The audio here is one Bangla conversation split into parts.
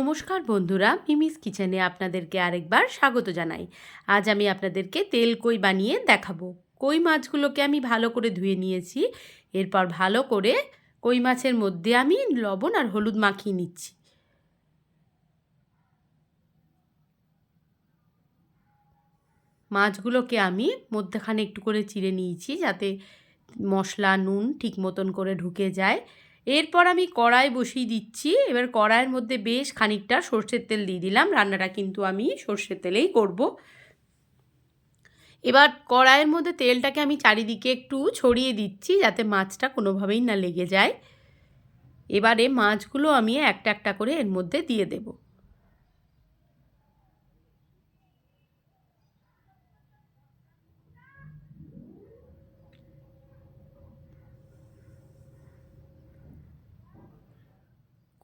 নমস্কার বন্ধুরা মিমিস কিচেনে আপনাদেরকে আরেকবার স্বাগত জানাই। আজ আমি আপনাদেরকে তেল কই বানিয়ে দেখাবো। কই মাছগুলোকে আমি ভালো করে ধুয়ে নিয়েছি, এরপর ভালো করে কই মাছের মধ্যে আমি লবণ আর হলুদ মাখিয়ে নিচ্ছি। মাছগুলোকে আমি মধ্যেখানে একটু করে চিড়ে নিয়েছি যাতে মশলা, নুন ঠিক মতন করে ঢুকে যায়। এরপর আমি কড়াই বসিয়ে দিচ্ছি। এবার কড়াইয়ের মধ্যে বেশ খানিকটা সর্ষের তেল দিয়ে দিলাম। রান্নাটা কিন্তু আমি সর্ষের তেলেই করব। এবার কড়াইয়ের মধ্যে তেলটাকে আমি চারিদিকে একটু ছড়িয়ে দিচ্ছি যাতে মাছটা কোনোভাবেই না লেগে যায়। এবারে মাছগুলো আমি একটা একটা করে এর মধ্যে দিয়ে দেবো।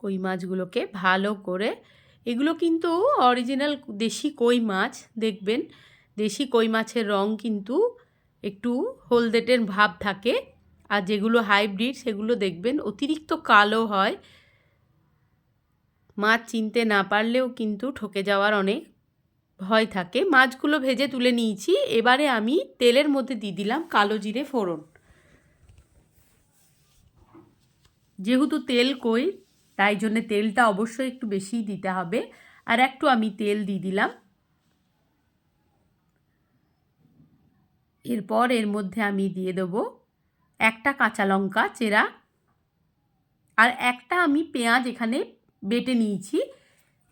কই মাছগুলোকে ভালো করে। এগুলো কিন্তু অরিজিনাল দেশি কই মাছ, দেখবেন। দেশি কই মাছের রং কিন্তু একটু হলদেটের ভাব থাকে। আর যেগুলো হাইব্রিড সেগুলো দেখবেন অতিরিক্ত কালো হয়। মাছ চিনতে না পারলেও কিন্তু ঠকে যাওয়ার অনেক ভয় থাকে। মাছগুলো ভেজে তুলে নিয়েছি। এবারে আমি তেলের মধ্যে দিয়ে দিলাম কালো জিরে ফোড়ন। যেহেতু তেল কই তাই জন্যে তেলটা অবশ্যই একটু বেশিই দিতে হবে। আর একটু আমি তেল দিয়ে দিলাম। এরপর এর মধ্যে আমি দিয়ে দেব একটা কাঁচা লঙ্কা চেরা। আর একটা আমি পেঁয়াজ এখানে বেটে নিয়েছি।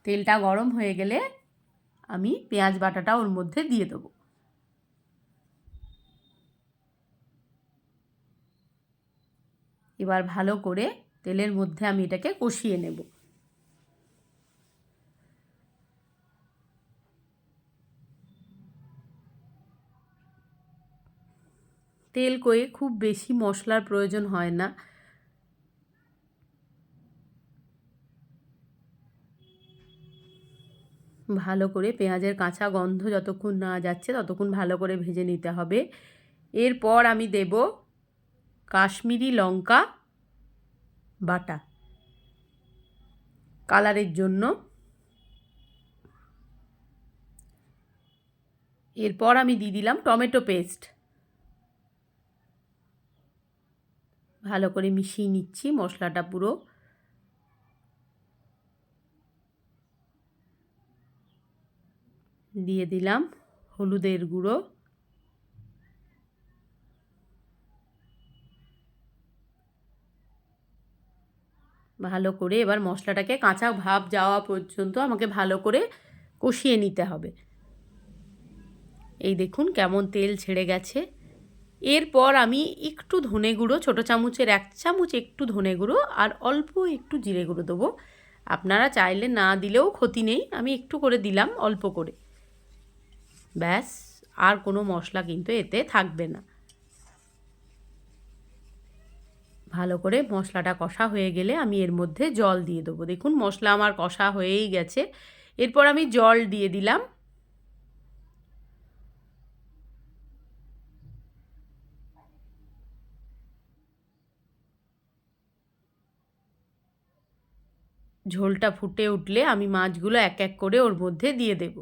তেলটা গরম হয়ে গেলে আমি পেঁয়াজ বাটাটা ওর মধ্যে দিয়ে দেবো। এবার ভালো করে তেলের মধ্যে আমি এটাকে কষিয়ে নেব। তেল কয়ে খুব বেশি মশলার প্রয়োজন হয় না। ভালো করে পেঁয়াজের কাঁচা গন্ধ যতক্ষণ না যাচ্ছে ততক্ষণ ভালো করে ভেজে নিতে হবে। এরপর আমি দেব কাশ্মীরি লঙ্কা বাটা। কালারের জন্য। এরপর আমি দিয়ে দিলাম টমেটো পেস্ট। ভালো করে মিশিয়ে নিচ্ছি মশলাটা পুরো। দিয়ে দিলাম হলুদের গুঁড়ো। ভালো করে এবার মশলাটাকে কাঁচা ভাব যাওয়া পর্যন্ত আমাকে ভালো করে কষিয়ে নিতে হবে। এই দেখুন কেমন তেল ছেড়ে গেছে। এরপর আমি একটু ধনে গুঁড়ো, ছোটো চামচের এক চামচ একটু ধনে গুঁড়ো আর অল্প একটু জিরে গুঁড়ো দেবো। আপনারা চাইলে না দিলেও ক্ষতি নেই, আমি একটু করে দিলাম অল্প করে। ব্যাস, আর কোনো মশলা কিন্তু এতে থাকবে না। ভালো করে মশলাটা কষা হয়ে গেলে আমি এর মধ্যে জল দিয়ে দেবো। দেখুন, মশলা আমার কষা হয়েই গেছে। এরপর আমি জল দিয়ে দিলাম। ঝোলটা ফুটে উঠলে আমি মাছগুলো এক এক করে ওর মধ্যে দিয়ে দেবো।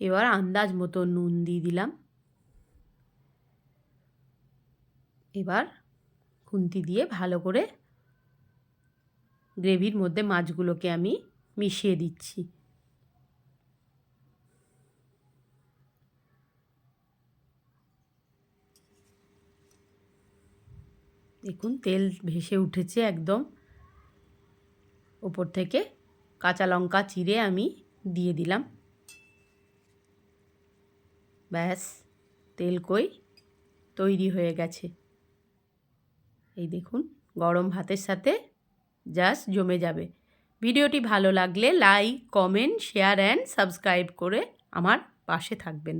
এবার আন্দাজ মতো নুন দিয়ে দিলাম। এবার খুন্তি দিয়ে ভালো করে গ্রেভির মধ্যে মাছগুলোকে আমি মিশিয়ে দিচ্ছি। দেখুন, তেল ভেসে উঠেছে একদম। ওপর থেকে কাঁচা লঙ্কা চিড়ে আমি দিয়ে দিলাম। ব্যাস, তেল কই? তৈরি হয়ে গেছে। এই দেখুন, গরম ভাতের সাথে জাস্ট জমে যাবে। ভিডিওটি ভালো লাগলে like comment share and subscribe করে আমার পাশে থাকবেন।